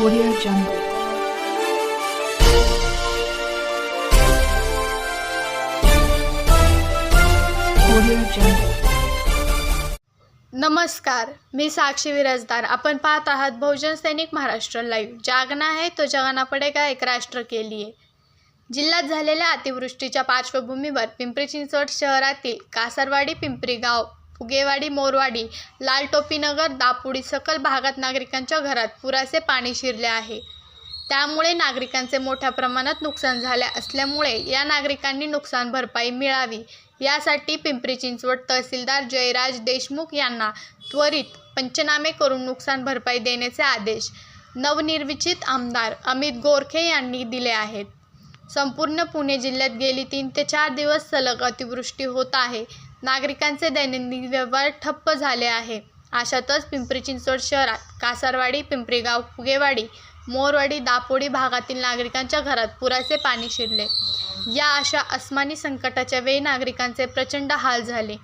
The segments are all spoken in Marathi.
Audio Jungle. नमस्कार मी साक्षी विराजदार आपण पाहत आहात बहुजन सैनिक महाराष्ट्र लाईव्ह जागना है तो जगाना पडेगा एक राष्ट्र के लिए जिल्ह्यात झालेल्या अतिवृष्टीच्या पार्श्वभूमीवर पिंपरी चिंचवड शहरातील कासरवाडी पिंपरी गाव फुगेवाडी मोरवाडी लाल टोपीनगर दापुडी सकल भागात नागरिकांच्या घरात पुराचे पाणी शिरले आहे. त्यामुळे नागरिकांचे मोठ्या प्रमाणात नुकसान झाले असल्यामुळे या नागरिकांनी नुकसान भरपाई मिळावी. यासाठी पिंपरी चिंचवड तहसीलदार जयराज देशमुख यांना त्वरित पंचनामे करून नुकसान भरपाई देण्याचे आदेश नवनिर्विचित आमदार अमित गोरखे यांनी दिले आहेत. संपूर्ण पुणे जिल्ह्यात गेली तीन ते चार दिवस सलग अतिवृष्टी होत आहे. नागरिकांचे दैनंदिन व्यवहार ठप्प झाले आहे. अशातच पिंपरी चिंचवड शहरात कासारवाडी पिंपरीगाव फुगेवाडी मोरवाडी दापोडी भागातील नागरिकांच्या घरात पुराचे पाणी शिरले. या अशा अस्मानी संकटाच्या वेळी नागरिकांचे प्रचंड हाल झाले.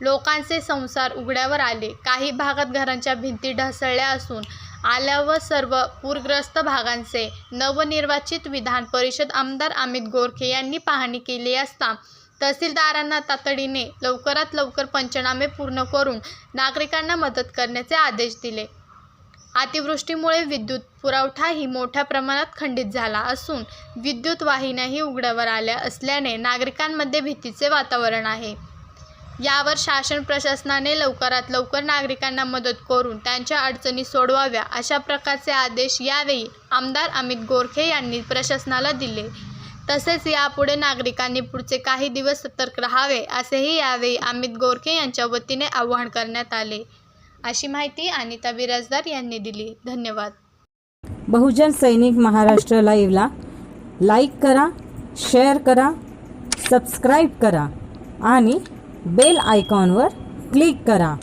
लोकांचे संसार उघड्यावर आले. काही भागात घरांच्या भिंती ढासळल्या असून आल्यावर सर्व पूरग्रस्त भागांचे नवनिर्वाचित विधान परिषद आमदार अमित गोरखे यांनी पाहणी केली असता तहसीलदारांना तातडीने लवकरात लवकर पंचनामे पूर्ण करून नागरिकांना मदत करण्याचे आदेश दिले. अतिवृष्टीमुळे विद्युत पुरवठाही मोठ्या प्रमाणात खंडित झाला असून विद्युत वाहिन्याही उघड्यावर आल्या असल्याने नागरिकांमध्ये भीतीचे वातावरण आहे. यावर शासन प्रशासनाने लवकरात लवकर नागरिकांना मदत करून त्यांच्या अडचणी सोडवाव्या अशा प्रकारचे आदेश यावेळी आमदार अमित गोरखे यांनी प्रशासनाला दिले. तसेच यापुढे नागरिकांनी पुढचे काही दिवस सतर्क राहावे असेही यावेळी अमित गोरखे यांच्या वतीने आवाहन करण्यात आले. अशी माहिती अनिता बिराजदार यांनी दिली. धन्यवाद. बहुजन सैनिक महाराष्ट्र लाईव्हला लाईक करा शेअर करा सबस्क्राईब करा आणि बेल आयकॉनवर क्लिक करा.